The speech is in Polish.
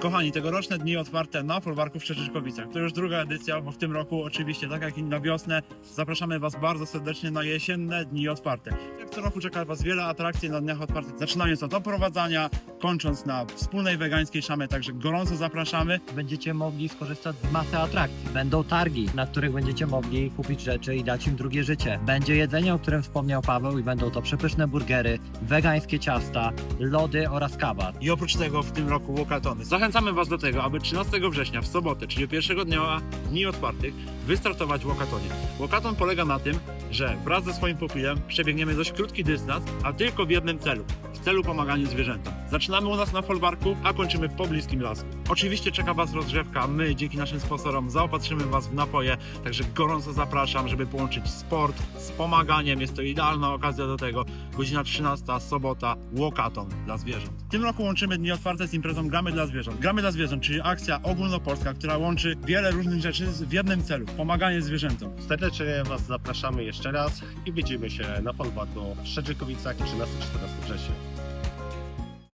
Kochani, tegoroczne dni otwarte na folwarku w Szczerzykowicach. To już druga edycja, bo w tym roku oczywiście, tak jak i na wiosnę, zapraszamy Was bardzo serdecznie na jesienne dni otwarte. Jak co roku czeka Was wiele atrakcji na dniach otwartych, zaczynając od oprowadzania, kończąc na wspólnej wegańskiej szamie, także gorąco zapraszamy. Będziecie mogli skorzystać z masy atrakcji. Będą targi, na których będziecie mogli kupić rzeczy i dać im drugie życie. Będzie jedzenie, o którym wspomniał Paweł i będą to przepyszne burgery, wegańskie ciasta, lody oraz kawa. I oprócz tego w tym roku walkatony. Zachęcamy Was do tego, aby 13 września w sobotę, czyli pierwszego dnia dni otwartych, wystartować w walkatonie. Walkaton polega na tym, że wraz ze swoim pupilem przebiegniemy dość krótki dystans, a tylko w jednym celu. W celu pomagania zwierzętom. Zaczynamy u nas na folwarku, a kończymy w pobliskim lasku. Oczywiście czeka Was rozgrzewka. My dzięki naszym sponsorom zaopatrzymy Was w napoje, także gorąco zapraszam, żeby połączyć sport z pomaganiem. Jest to idealna okazja do tego. Godzina 13, sobota, walkaton dla zwierząt. W tym roku łączymy dni otwarte z imprezą Gramy dla Zwierząt. Gramy dla Zwierząt, czyli akcja ogólnopolska, która łączy wiele różnych rzeczy w jednym celu. Pomaganie zwierzętom. Serdecznie Was zapraszamy jeszcze raz i widzimy się na folwarku w Szczerzykowicach 13-14 września.